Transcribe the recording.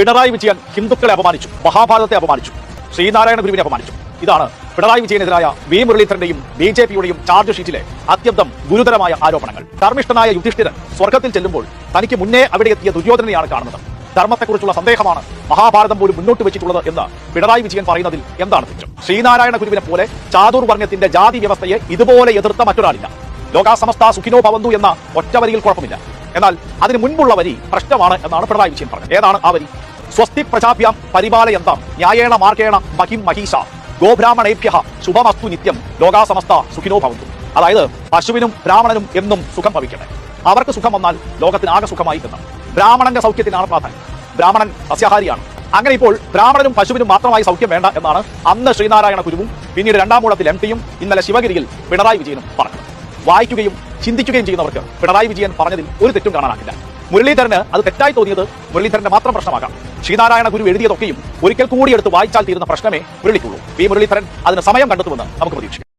പിണറായി വിജയൻ ഹിന്ദുക്കളെ അപമാനിച്ചു മഹാഭാരതത്തെ അപമാനിച്ചു ശ്രീനാരായണ ഗുരുവിനെ അപമാനിച്ചു. ഇതാണ് പിണറായി വിജയനെതിരായ വി മുരളീധരന്റെയും ബി ജെ പിയുടെയും ചാർജ് ഷീറ്റിലെ അത്യന്തം ഗുരുതരമായ ആരോപണങ്ങൾ. ധർമ്മിഷ്ഠനായ യുധിഷ്ഠിരൻ സ്വർഗത്തിൽ ചെല്ലുമ്പോൾ തനിക്ക് മുന്നേ അവിടെ എത്തിയ ദുര്യോധനനെയാണ് കാണുന്നത്. ധർമ്മത്തെക്കുറിച്ചുള്ള സന്ദേഹമാണ് മഹാഭാരതം പോലും മുന്നോട്ട് വെച്ചിട്ടുള്ളത് എന്ന് പിണറായി വിജയൻ പറയുന്നതിൽ എന്താണ് തെറ്റും? ശ്രീനാരായണ ഗുരുവിനെ പോലെ ചാതുർവർണത്തിന്റെ ജാതി വ്യവസ്ഥയെ ഇതുപോലെ എതിർത്ത മറ്റൊരാളില്ല. ലോകാസമസ്ത സുഖിനോ ഭവന്തു എന്ന ഒറ്റവരിയിൽ കുഴപ്പമില്ല. എന്നാൽ അതിന് മുൻപുള്ള വരി പ്രശ്നമാണ് എന്നാണ് പിണറായി വിജയൻ പറഞ്ഞത്. ഏതാണ് ആ വരി? സ്വസ്തി പ്രജാഭ്യാം പരിപാലയന്താം ന്യായേണ മാർഗേണ മഹിം മഹീഷ ഗോബ്രാഹ്മണേഭ്യ ശുഭമസ്തു നിത്യം ലോകാസമസ്ത സുഖിനോ ഭവന്തു. അതായത് പശുവിനും ബ്രാഹ്മണനും എന്നും സുഖം ഭവിക്കട്ടെ. അവർക്ക് സുഖം വന്നാൽ ലോകത്തിന് ആകെ സുഖമായി എന്ന് ബ്രാഹ്മണന്റെ സൗഖ്യത്തിനാണ് പ്രാധാന്യം. ബ്രാഹ്മണൻ സസ്യാഹാരിയാണ് അങ്ങനെ ഇപ്പോൾ ബ്രാഹ്മണനും പശുവിനും മാത്രമായി സൗഖ്യം വേണ്ട എന്നാണ് അന്ന് ശ്രീനാരായണ ഗുരുവും പിന്നീട് രണ്ടാം മൂലത്തിൽ എം പിയും ഇന്നലെ ശിവഗിരിയിൽ പിണറായി വിജയനും പറഞ്ഞത്. വായിക്കുകയും ചിന്തിക്കുകയും ചെയ്യുന്നവർക്ക് പിണറായി വിജയൻ പറഞ്ഞതിൽ ഒരു തെറ്റും കാണാനാകില്ല. മുരളീധരന് അത് തെറ്റായി തോന്നിയത് മുരളീധരന്റെ മാത്രം പ്രശ്നമാകാം. ശ്രീനാരായണ ഗുരു എഴുതിയതൊക്കെയും ഒരിക്കൽ കൂടി എടുത്ത് വായിച്ചാൽ തീരുന്ന പ്രശ്നമേ മുരളിക്കുള്ളൂ. പി മുരളീധരൻ അതിന് സമയം കണ്ടെത്തുമെന്ന് നമുക്ക് പ്രതീക്ഷിക്കാം.